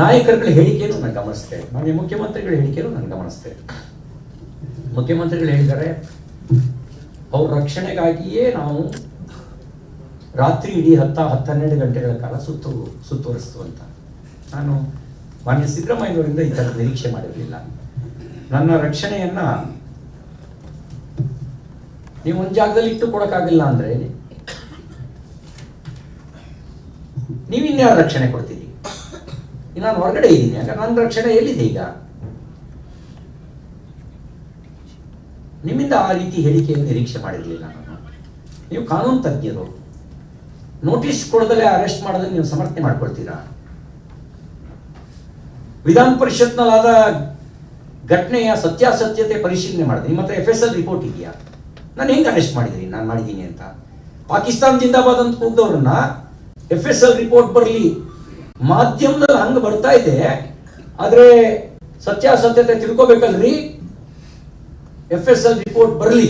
ನಾಯಕರುಗಳ ಹೇಳಿಕೆಯನ್ನು ನಾನು ಗಮನಿಸ್ತೆ ಮಾನ್ಯ ಮುಖ್ಯಮಂತ್ರಿಗಳ ಹೇಳಿಕೆಯನ್ನು ನಾನು ಗಮನಿಸ್ತೆ ಮುಖ್ಯಮಂತ್ರಿಗಳು ಹೇಳಿದ್ದಾರೆ, ಅವ್ರ ರಕ್ಷಣೆಗಾಗಿಯೇ ನಾವು ರಾತ್ರಿ ಇಡೀ ಹತ್ತ ಹತ್ತೆರಡು ಗಂಟೆಗಳ ಕಾಲ ಸುತ್ತು ಸುತ್ತುವರಿಸ್ತು ಅಂತ ನಾನು ಮಾನ್ಯ ಸಿದ್ದರಾಮಯ್ಯನವರಿಂದ ಈ ಥರದ ನಿರೀಕ್ಷೆ ಮಾಡಿರಲಿಲ್ಲ. ನನ್ನ ರಕ್ಷಣೆಯನ್ನ ನೀವು ಒಂದು ಜಾಗದಲ್ಲಿ ಇಟ್ಟು ಕೊಡೋಕ್ಕಾಗಿಲ್ಲ ಅಂದ್ರೆ ನೀವಿನ್ಯಾವ ರಕ್ಷಣೆ ಕೊಡ್ತೀರಿ? ನಾನು ಹೊರಗಡೆ ಇದ್ದೀನಿ, ಯಾಕಂದ್ರೆ ನನ್ನ ರಕ್ಷಣೆ ಎಲ್ಲಿದೆ ಈಗ? ನಿಮ್ಮಿಂದ ಆ ರೀತಿ ಹೇಳಿಕೆಯನ್ನು ನಿರೀಕ್ಷೆ ಮಾಡಿರಲಿಲ್ಲ ನಾನು. ನೀವು ಕಾನೂನು ತಜ್ಞರು. ನೋಟಿಸ್ ಕೊಡದಲ್ಲೇ ಅರೆಸ್ಟ್ ಮಾಡೋದನ್ನು ನೀವು ಸಮರ್ಥನೆ ಮಾಡ್ಕೊಳ್ತೀರಾ? ವಿಧಾನ ಪರಿಷತ್ನಲ್ಲಾದ ಘಟನೆಯ ಸತ್ಯಾಸತ್ಯತೆ ಪರಿಶೀಲನೆ ಮಾಡಿದೆ. ನಿಮ್ಮ ಹತ್ರ ಎಫ್ ಎಸ್ ಎಲ್ ರಿಪೋರ್ಟ್ ಇದೆಯಾ? ನಾನು ಹೆಂಗೆ ಅರೆಸ್ಟ್ ಮಾಡಿದ್ದೀನಿ? ನಾನು ಮಾಡಿದ್ದೀನಿ ಅಂತ. ಪಾಕಿಸ್ತಾನ ಜಿಂದಾಬಾದ್ ಅಂತ ಕೂಗ್ದವ್ರನ್ನ ಎಫ್ ಎಸ್ ಎಲ್ ರಿಪೋರ್ಟ್ ಬರಲಿ. ಮಾಧ್ಯಮದಲ್ಲಿ ಹಂಗೆ ಬರ್ತಾ ಇದೆ, ಆದರೆ ಸತ್ಯಾಸತ್ಯತೆ ತಿಳ್ಕೋಬೇಕಲ್ರಿ? ಎಫ್ ಎಸ್ ಎಲ್ ರಿಪೋರ್ಟ್ ಬರಲಿ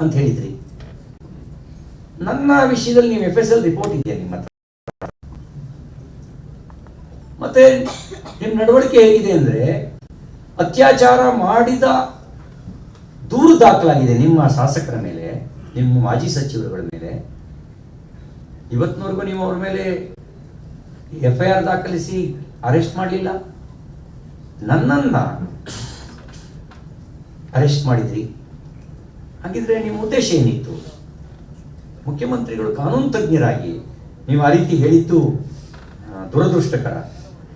ಅಂತ ಹೇಳಿದ್ರಿ. ನನ್ನ ವಿಷಯದಲ್ಲಿ ನೀವು ಎಫ್ ಎಸ್ ಎಲ್ ರಿಪೋರ್ಟ್ ಇದೆಯಾ ನಿಮ್ಮ ಹತ್ರ? ಮತ್ತೆ ನಿಮ್ಮ ನಡವಳಿಕೆ ಹೇಗಿದೆ ಅಂದ್ರೆ ಅತ್ಯಾಚಾರ ಮಾಡಿದ ದೂರು ದಾಖಲಾಗಿದೆ ನಿಮ್ಮ ಶಾಸಕರ ಮೇಲೆ, ನಿಮ್ಮ ಮಾಜಿ ಸಚಿವರುಗಳ ಮೇಲೆ. ಇವತ್ತಿನವರೆಗೂ ನೀವು ಅವ್ರ ಮೇಲೆ ಎಫ್ ಐ ಆರ್ ದಾಖಲಿಸಿ ಅರೆಸ್ಟ್ ಮಾಡಲಿಲ್ಲ? ನನ್ನನ್ನ ಅರೆಸ್ಟ್ ಮಾಡಿದ್ರಿ? ಹಾಗಿದ್ರೆ ನಿಮ್ಮ ಉದ್ದೇಶ ಏನಿತ್ತು? ಮುಖ್ಯಮಂತ್ರಿಗಳು ಕಾನೂನು ತಜ್ಞರಾಗಿ ನೀವು ಆ ರೀತಿ ಹೇಳಿದ್ದು ದುರದೃಷ್ಟಕರ.